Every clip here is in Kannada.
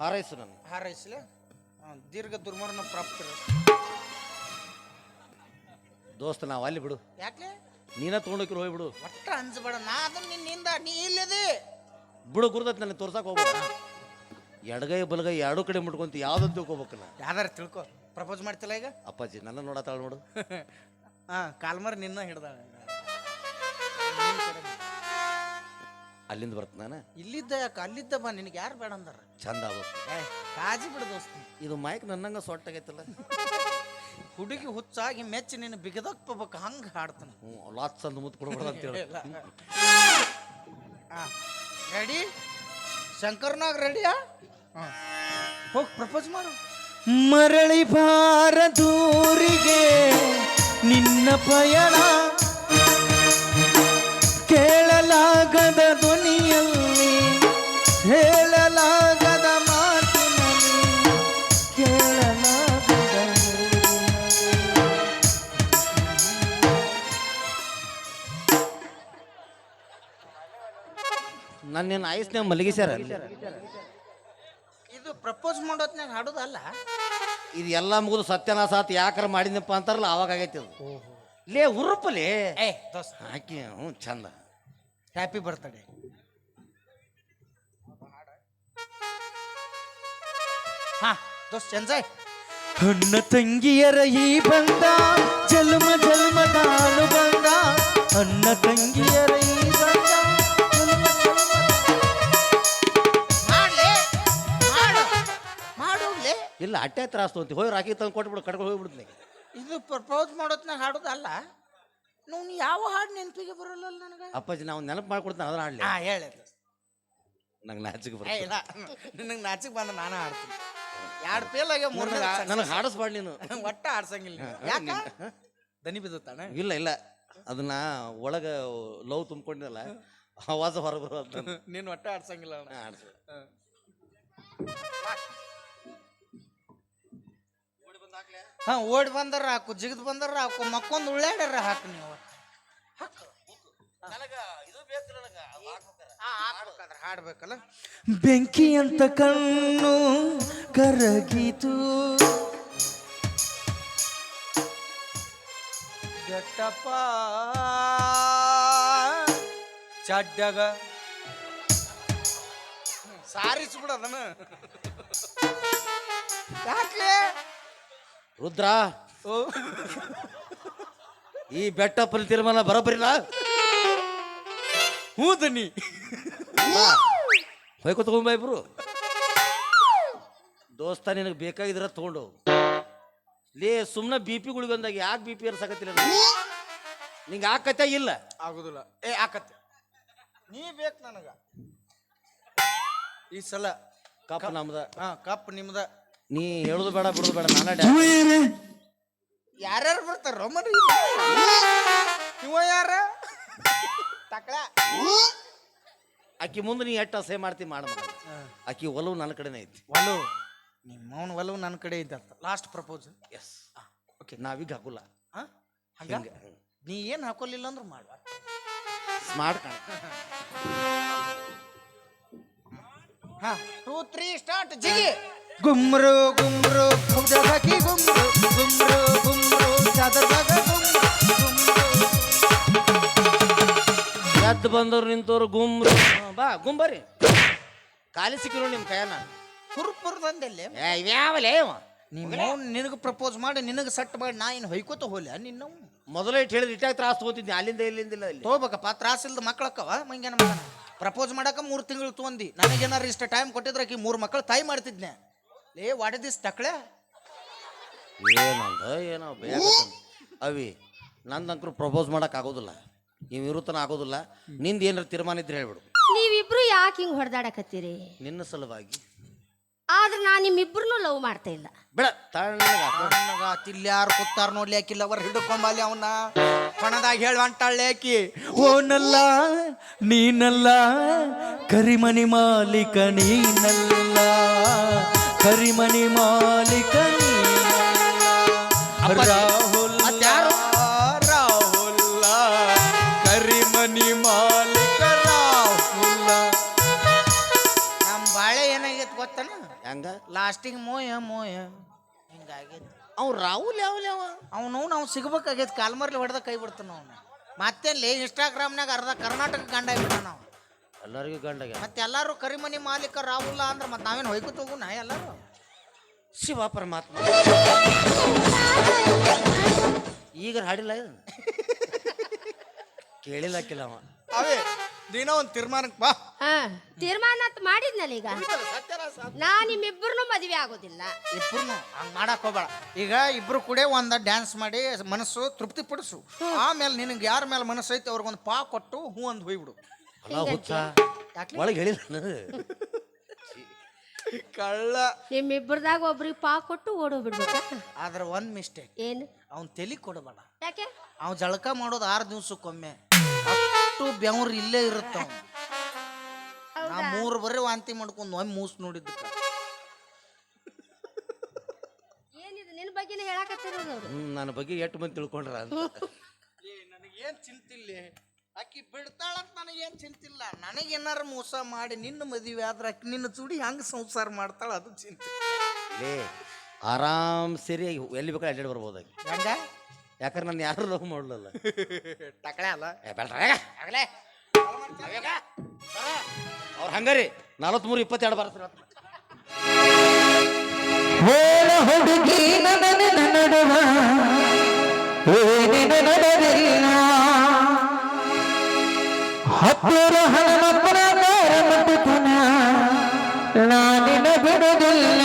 ಹಾರೈಸು ನನ್ನ ಹಾರೈಸಲ ದೀರ್ಘ ದುರ್ಮರಣ ಪ್ರಾಪ್ತಿ ದೋಸ್ತ ನಾವು ಅಲ್ಲಿ ಬಿಡು. ಯಾಕೆ ನೀನ ತೊಗೊಂಡೋಕಿರು ಹೋಗ್ಬಿಡು ಒಟ್ಟ ಅನ್ಸಬೇಡ ನಾ ಅದನ್ನ ನಿನ್ನಿಂದ ನೀ ಇಲ್ಲದೆ. ಬಿಡು ಗುರುದತ್ ನನಗೆ ತೋರ್ಸಕ್ಕೆ ಹೋಗ್ಬೇಡ. ಎಡಗೈ ಬಲಗೈ ಎರಡು ಕಡೆ ಮುಟ್ಕೊಂತ ಯಾವ್ದು ತಿಳ್ಕೊಬೇಕು ನಾ ಯಾವ್ದಾರ ತಿಳ್ಕೊ. ಪ್ರಪೋಸ್ ಮಾಡ್ತಿಲ್ಲ ಈಗ? ಅಪ್ಪಾಜಿ ನನ್ನ ನೋಡತ್ತಾಳ ನೋಡು. ಹಾ ಕಾಲ್ಮರ್ ನಿನ್ನ ಹಿಡ್ದಾಳ ಅಲ್ಲಿಂದ ಬರ್ತ ನಾನು? ಇಲ್ಲಿದ್ದ ಯಾಕೆ? ಅಲ್ಲಿದ್ದ ಬಾ ನಿನಗೆ ಯಾರು ಬೇಡ ಅಂದಾರ? ಚಂದ ಆಗ್ಬೇಕು ಏ ಕಾಜಿ ಬಿಡ ದೋಸ್ತ. ಇದು ಮೈಕ್ ನನ್ನಂಗ ಸೊಟ್ಟಾಗೈತಲ್ಲ. ಹುಡುಗಿ ಹುಚ್ಚಾಗಿ ಮೆಚ್ಚಿ ನಿನ್ನ ಬಿಗದಕ್ಕೋಬೇಕು ಹಂಗೆ ಹಾಡ್ತಾನೆ. ಹ್ಞೂ ಲಾಟ್ಸ್ ಅಂದ್ ಮುತ್ತು ಕೊಡ್ಬಾರ್ದು ಅಂತೇಳಿ ರೆಡಿ ಶಂಕರ್ನಾಗ್ ರೆಡಿಯಾ ಹೋಗಿ ಪ್ರಪೋಸ್ ಮಾಡು. ಮರಳಿ ಭಾರ ದೂರಿಗೆ ನಿನ್ನ ಪಯಣ ನನ್ನೇನು ಆಯಸ್ನ್ಯಾಗ ಮಲಗಿಸ್ಯಾರ ಇದು ಪ್ರಪೋಸ್ ಮಾಡೋತ್ನಾಗ ಹಾಡೋದಲ್ಲ? ಇದು ಎಲ್ಲ ಮುಗಿದು ಸತ್ಯನಾ ಸಾತ್ ಯಾಕಾರ ಮಾಡಿದ್ನಪ್ಪ ಅಂತಾರಲ್ಲ ಅವಾಗ ಆಗೈತಿ ಅದು. ಲೇ ಉರುಪಲಿ ಏ ದೋಸ್ತ. ಹಾಕಿ ಹ್ಞೂ ಚಂದ. ಹ್ಯಾಪಿ ಬರ್ತಡೆ ಹಾ ದೋಸ್ತ ಎಂಜಾಯ್ ಅಣ್ಣ ತಂಗಿಯರ ಈ ಬಂದ ಜನ್ಮ ಜನ್ಮದ ಅನುಬಂಧ. ಅಣ್ಣ ತಂಗಿಯರ ಈ ಇಲ್ಲ ಅಟ್ಟೆ ತ್ರಾಸ ತೊಂತಿ ಹೋಗಿ ರಾಕಿ ತಂದು ಕೊಟ್ಬಿಡು ಕಟ್ಕೊಂಡು ಹೋಗ್ಬಿಡ್ತೀನಿ. ಇದು ಪ್ರಪೋಸ್ ಮಾಡೋತ್ನಾಗ ಹಾಡೋದಲ್ಲ ನೀವು ಯಾವ ಹಾಡು ನೆನಪಿಗೆ ಬರಲ್ಲ ನನಗೆ? ಅಪ್ಪಾಜಿ ನಾವು ನೆನಪು ಮಾಡ್ಕೊಡ್ತಾನೆ ಅದನ್ನ ಹಾಡ್ಲಿ. ಹಾ ಹೇಳಿ ನಂಗೆ ನಾಚಿಕೆ ಏ ಬರ್ತದೆ. ಇಲ್ಲ. ನಿನಗೆ ನಾಚಿಗೆ ಬಂದ ನಾನು ಹಾಡ್ತೀನಿ. ಎರಡು ಪೇಲ್ ಆಗ್ಯಾವ ಮೂರು ನನಗೆ ಹಾಡಿಸ್ಬಾರ್ದು ನೀನು. ಒಟ್ಟ ಆಡ್ಸಂಗಿಲ್ಲ ಯಾಕ? ದನಿ ಬಿದ್ದಾನೆ ಇಲ್ಲ ಇಲ್ಲ. ಅದನ್ನ ಒಳಗ ಲವ್ ತುಂಬಿಕೊಂಡಿಲ್ಲ ಆವಾಜ ಹೊರಗೆ ಬರೋದು ನೀನು ಒಟ್ಟ ಆಡ್ಸಂಗಿಲ್ಲ. ಆಡ್ಸು ಹಾ ಓಡಿ ಬಂದಾರ ಹಾಕು ಜಿಗದ್ ಬಂದಾರ ಹಾಕು ಮಕ್ಕೊಂದು ಉಳ್ಳಾಡ್ಯಾರ ಹಾಕು ನೀವು. ಹಾಡ್ಬೇಕಲ್ಲ. ಬೆಂಕಿ ಅಂತ ಕಣ್ಣು ಕರಗಿತು. ಬೆಟ್ಟಪ್ಪ ಚಡ್ಡಗ. ಸಾರಿಸ್ಬಿಡ ಅದನ್ನ. ಯಾಕ್ಲೆ? ರುದ್ರ? ಈ ಬೆಟ್ಟ ಪರಿ ತೀರ್ಮಾನ ಬರೋಬ್ಬರಿಲ್ಲ ಹ್ಞೂ ದನಿ ಹೊಯ್ಕೊ ತಗೊಂಬ ಇಬ್ರು. ದೋಸ್ತ ನಿನಗೆ ಬೇಕಾಗಿದ್ರ ತಗೊಂಡು ಲೇ ಸುಮ್ಮನೆ ಬಿ ಪಿ ಗುಳಿಗೊಂದಾಗ ಯಾಕೆ ಬಿ ಪಿ ಏರ್ಸಾಕತ್ತಿಲ್ಲ ನಿಂಗೆ ಆಕತ್ತೆ ಇಲ್ಲ? ಆಗುದಿಲ್ಲ. ಏ ಆಕತ್ತೆ ನೀ ಬೇಕು ನನಗ. ಈ ಸಲ ಕಪ್ ನಮ್ದ. ಹಾ ಕಪ್ ನಿಮ್ದ. ನೀ ಹೇಳುದು ಬೇಡ ಬಿಡುದು ಬೇಡ ನಾನ ಯಾರ್ಯಾರು ಬರ್ತಾರ? ರೊಮರಿ ಇವ. ಯಾರ? ತಕಳ. ಆಕಿ ಮುಂದೆ ನೀ ಎಷ್ಟು ಸೇ ಮಾಡ್ತಿ ಮಾಡ ಆಕಿ ಒಲವು ನನ್ನ ಕಡೆನೇ ಐತಿ. ಒಲವು. ನಿಮ್ಮವನ ಒಲವು ನನ್ನ ಕಡೆ ಇದ್ದಂತ ಲಾಸ್ಟ್ ಪ್ರಪೋಸ್ ಎಸ್ ಓಕೆ. ನಾವೀಗ ಹಾಕೋಲ್ಲ ಹಾ? ಹಂಗ? ನೀ ಏನು ಹಾಕೋಲಿಲ್ಲ ಅಂದ್ರೆ ಮಾಡುವ ಸ್ಮಾರ್ಟ್ ಕಾಣ. ಹಾಂ. ಟೂ ತ್ರೀ ಸ್ಟಾರ್ಟ್ ಜಿಗಿ. ಗುಮ್ರು ಗುಮ್ರು ಹಾಕಿ ಗುಮ್ರು ಗುಮ್ರು ಗುಮ್ರು ಚಾದರ್ ಬಾಗ ಗುಮ್ರು ಎದ್ದು ಬಂದವ್ರು ನಿಂತವ್ರು ಗುಮ್ರು. ಬಾ ಗುಂಬರಿ ಖಾಲಿ ಸಿಕ್ಕಿರು ನಿಮ್ಮ ಕೈಯನ ಹುರುಪುರ್ bandelle ಏ ಇವ್ಯಾವಲೇ ನೀವು ನಿನಗೆ ಪ್ರಪೋಸ್ ಮಾಡಿ ನಿನಗೆ ಸಟ್ ಮಾಡಿ ನಾ ಏನು ಹೊಯ್ಕೋತ ಹೋಲ್ಯ ನಿನ್ನ. ಮೊದಲೇ ಇಟ್ಟು ಹೇಳಿದ್ರೆ ಇಟ್ಟಾಗ ತ್ರಾಸ ತಗೋತಿದ್ದೆ ಅಲ್ಲಿಂದ ಇಲ್ಲಿಂದ ಇಲ್ಲ ಇಲ್ಲಿ ತಗೋಬೇಕಪ್ಪ ತ್ರಾಸಿಲ್ದ ಮಕ್ಕಳಕ್ಕವ ಮಂಗೇನ ಮಗನ. ಪ್ರಪೋಸ್ ಮಾಡಕ ಮೂರು ತಿಂಗಳು ತೊಂದಿ ನನಗೇನಾರು ಇಷ್ಟ ಟೈಮ್ ಕೊಟ್ಟಿದ್ರೆ ಆಕಿ ಮೂರು ಮಕ್ಕಳು ತಾಯಿ ಮಾಡ್ತಿದ್ನೆ. ಲೇ ವಾಟ್ ದಿಸ್ ತಕ್ಳೆ? ಏನಂದ ಏನೋ ಬೇಗ ಅವಿ ನಂದಂಕ್ರು ಪ್ರಪೋಸ್ ಮಾಡಕ್ ಆಗೋದಿಲ್ಲ. ನೀವು ಇರುತ್ತನ ಆಗೋದಿಲ್ಲ. ನಿಂದ ಏನಾರ ತೀರ್ಮಾನ ಇದ್ರೆ ಹೇಳ್ಬಿಡು. ನೀವಿಬ್ರು ಯಾಕೆ ಹಿಂಗ್ ಹೊಡೆದಾಡಕತ್ತೀರಿ? ನಿನ್ನ ಸಲುವಾಗಿ. ಆದ್ರೆ ನಾನು ನಿಮ್ಮಿಬ್ರು ಲವ್ ಮಾಡ್ತಾ ಇಲ್ಲ. ಬೇಡ ತಣ್ಣಗ ನನಗ ತಿಲ್ಯಾರು ಕುತ್ತಾರ ನೋಡ್ಲಿ ಆಕಿ ಅವ್ರ ಹಿಡ್ಕೊಂಬಲ್ಲಿ ಅವನ್ನ ಕಣದಾಗ ಹೇಳ ಅಂತಾಳೆ ಆಕಿ. ಓನಲ್ಲ ನೀನಲ್ಲ ಕರಿಮನಿ ಮಾಲೀಕ ನೀನಲ್ಲ. ಕರಿಮನಿ ಮಾಲೀಕ ರಾಹುಲ್? ರಾಹುಲ್ಲ. ಕರಿಮನಿ ಮಾಲೀಕ ರಾಹುಲ್ಲ. ನಮ್ಮ ಬಾಳೆ ಏನಾಗೈತೆ ಗೊತ್ತನ? ಹೆಂಗ? ಲಾಸ್ಟಿಗೆ ಮೋಯ ಮೋಯ. ಹಿಂಗಾಗೈತಿ. ಅವ್ ರಾಹುಲ್ ಯಾವ ಯಾವ ಅವನು ನಾವು ಸಿಗ್ಬೇಕಾಗೈತಿ. ಕಾಲ್ಮರ್ಲಿ ಹೊಡೆದ ಕೈ ಬಿಡ್ತಾನ ಅವನು. ಮತ್ತೆ ಇನ್ಸ್ಟಾಗ್ರಾಮ್ನಾಗ ಅರ್ಧ ಕರ್ನಾಟಕ ಗಂಡ ಆಗ್ಬಿಟ್ಟ ನಾವು ಎಲ್ಲರಿಗೂ ಗಂಡಗೆ. ಮತ್ತೆ ಎಲ್ಲರೂ ಕರಿಮನಿ ಮಾಲೀಕ ರಾಹುಲ್ಲ ಅಂದ್ರೆ ಮತ್ತೆ ನಾವೇನು ಹೊಯ್ಕೊತ ಹೋಗುನ ಎಲ್ಲರೂ? ಶಿವ ಪರಮಾತ್ಮ. ಈಗ ಹಾಡಿಲ್ಲ ಇದು? ಕೇಳಿಲ್ಲ ಅವ. ಅವೇ ದಿನ ಒಂದು ತೀರ್ಮಾನಕ್ಕೆ ಬಾ. ಹಾ ತೀರ್ಮಾನ ಅಂತ ಮಾಡಿದ್ನಲ್ಲ ಈಗ? ನಾ ನಿಮ್ಮಿಬ್ಬರನ್ನು ಮದುವೆ ಆಗೋದಿಲ್ಲ. ಇಬ್ಬರು ಹಂಗೆ ಮಾಡಕ್ ಹೋಗ್ಬೇಡ. ಈಗ ಇಬ್ರು ಕೂಡ ಒಂದು ಡ್ಯಾನ್ಸ್ ಮಾಡಿ ಮನಸ್ಸು ತೃಪ್ತಿ ಪಡಿಸು. ಆಮೇಲೆ ನಿನಗೆ ಯಾರ ಮೇಲೆ ಮನಸ್ಸು ಐತಿ ಅವ್ರಿಗೊಂದು ಪಾ ಕೊಟ್ಟು ಹೂ ಅಂದ್ ಹೋಗ್ಬಿಡು ಅಲ್ಲ ಹುಚ್ಚ. ಒಳಗೆ ಹೇಳಿಲ್ಲ ನಾನು. ಕಳ್ಳ. ನಿಮ್ಮಿಬ್ಬರದಾಗ ಒಬ್ರಿಗೆ ಪಾ ಕೊಟ್ಟು ಓಡೋಗ್ಬಿಡ್ಬೇಕಾ? ಆದ್ರೆ ಒಂದು ಮಿಸ್ಟೇಕ್ ಏನು? ಅವ್ನು ತಲೆ ಕೊಡಬೇಡ. ಯಾಕೆ? ಅವ್ ಜಳಕ ಮಾಡೋದು ಆರು ದಿವ್ಸಕ್ಕೊಮ್ಮೆ. ಅಷ್ಟು ಬೆವ್ರು ಇಲ್ಲೇ ಇರುತ್ತ ಅವ್ನು. ನಾ ಮೂರು ಬರೀ ವಾಂತಿ ಮಾಡ್ಕೊಂಡು ಒಮ್ಮೆ ಮೂಸ್ ನೋಡಿದ್ದಕ್ಕ ಏನಿದು? ನಿನ್ನ ಬಗ್ಗೆನೇ ಹೇಳಕತ್ತಿರೋದು ಅವ್ರು. ಹ್ಮ್ ನನ್ನ ಬಗ್ಗೆ ಎಷ್ಟು ಮಂದಿ ತಿಳ್ಕೊಂಡ್ರ ಅಂತ. ನನಗೇನು ಚಿಂತಿಲ್ಲ. ಆಕಿ ಬಿಡ್ತಾಳಂತ ನನಗೇನು ಚಿಂತಿಲ್ಲ. ನನಗೇನಾರ ಮೋಸ ಮಾಡಿ ನಿನ್ನ ಮದುವೆ ಆದ್ರೆ ಆಕಿ ನಿನ್ನ ಚೂಡಿ ಹೆಂಗೆ ಸಂಸಾರ ಮಾಡ್ತಾಳ ಅದು ಚಿಂತೆ. ಲೇ ಆರಾಮ್ ಸೇರಿ ಎಲ್ಲಿ ಬೇಕಾದ್ರೆ ಅಡ್ಡಾಡಿ ಬರ್ಬೋದು ಹೆಂಗ? ಯಾಕಂದ್ರೆ ನಾನು ಯಾರು ಲವ್ ಮಾಡಲಲ್ಲ. ಟಕಳೆ ಅಲ್ಲ. ಏ ಬೇಡ್ರ ಆಗಲೇ. ಅವ್ರು ಹಂಗಾರಿ ನಲವತ್ಮೂರು ಇಪ್ಪತ್ತೆರಡು ಬರ್ತಾರೆ ಹುಡುಗಿ ನನ್ನ ನಡುವ ಏನಿನ हत्तर हलम मेरे मत पुतना लाल नबड़ दिल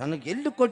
ನನಗೆ ಎಲ್ಲಿ ಕೊಟ್ಟು